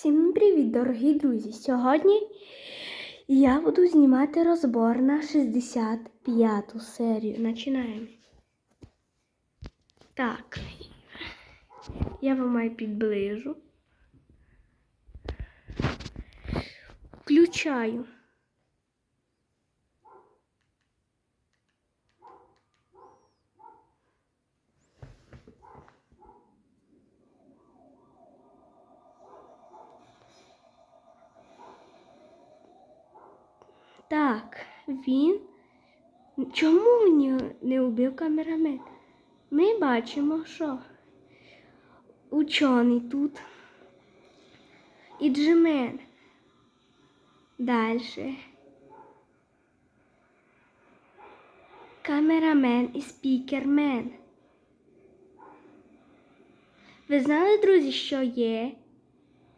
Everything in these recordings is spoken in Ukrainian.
Всім привіт, дорогі друзі! Сьогодні я буду знімати розбор на 65-ту серію. Починаємо. Так, я вам підближу. Включаю. Так, він. Чому не, убив камерамен? Ми бачимо, що учений тут. І джимен. Далі. Камерамен і спікермен. Ви знали, друзі, що є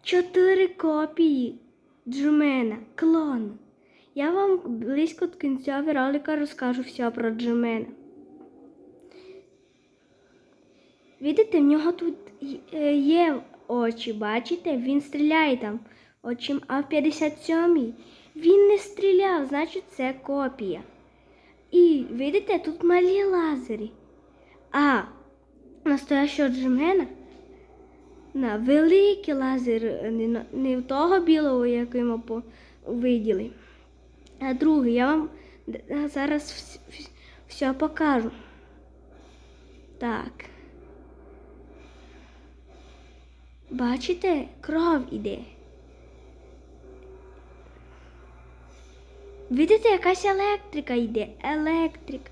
чотири копії Джумена, клону. Я вам близько до кінця ролика розкажу все про Джумена. Видите, в нього тут е, є очі, бачите? Він стріляє там очим, а в 57-й він не стріляв, значить це копія. І видите, тут малі лазери. А настоящого Джимена на великий лазер, не, того білого, який ми виділи. А другий, я вам зараз вс- вс- все покажу. Так. Бачите, кров іде. Видите, якась електрика йде. Електрика.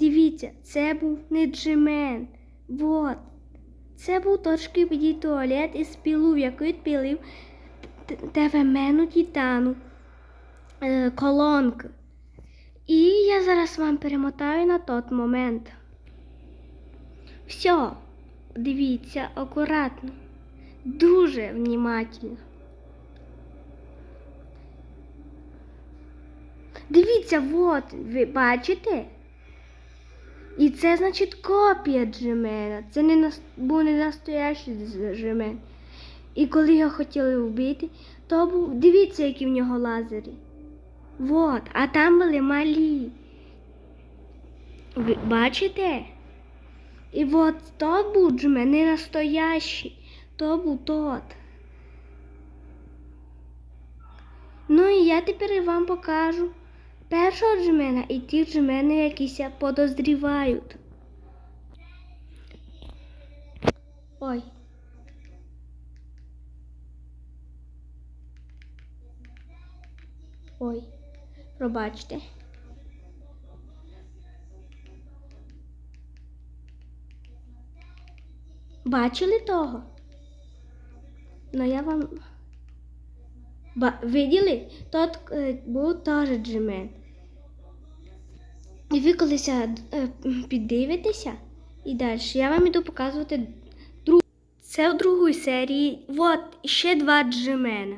Дивіться, це був не джимен. Вот. Це був точки підій туалет із пілу, в яку підпілив ТВМену Титану е, колонки. І я зараз вам перемотаю на той момент. Все, дивіться акуратно, дуже внимательно. Дивіться, от, ви бачите? І це значить копія Джемена. Це не нас... був не настоящий Джемен. І коли його хотіли вбити, то був. Дивіться, які в нього лазери. Вот, а там були малі. Ви бачите? І от тот був Джемен, не настоящий. То був тот. Ну і я тепер вам покажу першого джемена і ті джемени, якісь подозрівають. Ой. Ой, пробачте. Бачили того? Ну я вам. Ба... Виділи? Тот е, був теж джемен. І ви колись е, піддивитеся і далі. Я вам іду показувати другу. Це в другій серії. От ще два джемена.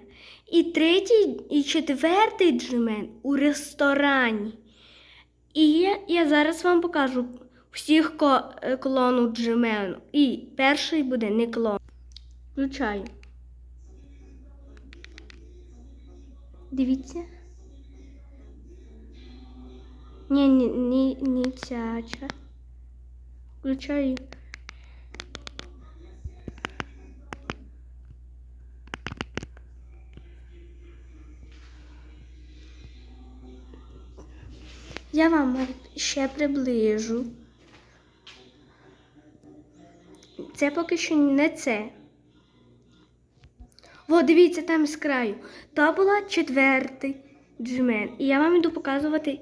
І третій, і четвертий джемен у ресторані. І я, я зараз вам покажу всіх е, клону джемену. І перший буде не клон. Включаю. Дивіться. Ні, ні, ні, ні ця. ча. Включаю. Я вам ще приближу. Це поки що не це. О, дивіться там з краю. То була четвертий джимен. І я вам іду показувати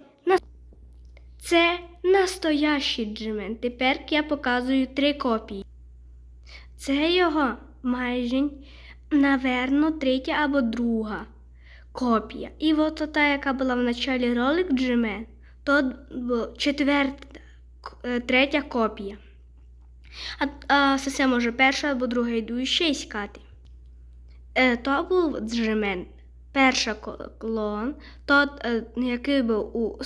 це настоящий джимен. Тепер я показую три копії. Це його майже, наверно, третя або друга копія. І от та, яка була в началі ролик джимен, то четверта, е, третя копія. А, а це може перша або друга йду ще іскати. Е, то був джемен. Перша ко- клон, тот, е, який був у,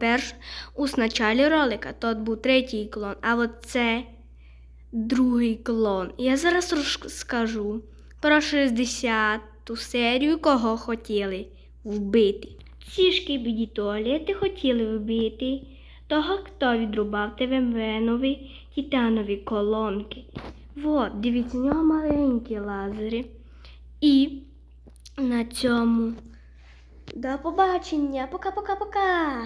перш, у началі ролика, тот був третій клон, а от це другий клон. Я зараз розкажу про 60-ту серію, кого хотіли вбити. Ці шкібіді туалети хотіли вбити того, хто відрубав ТВМВнові титанові колонки. Вот, дивіться, у нього маленькі лазери. І на цьому. До побачення. Пока-пока-пока.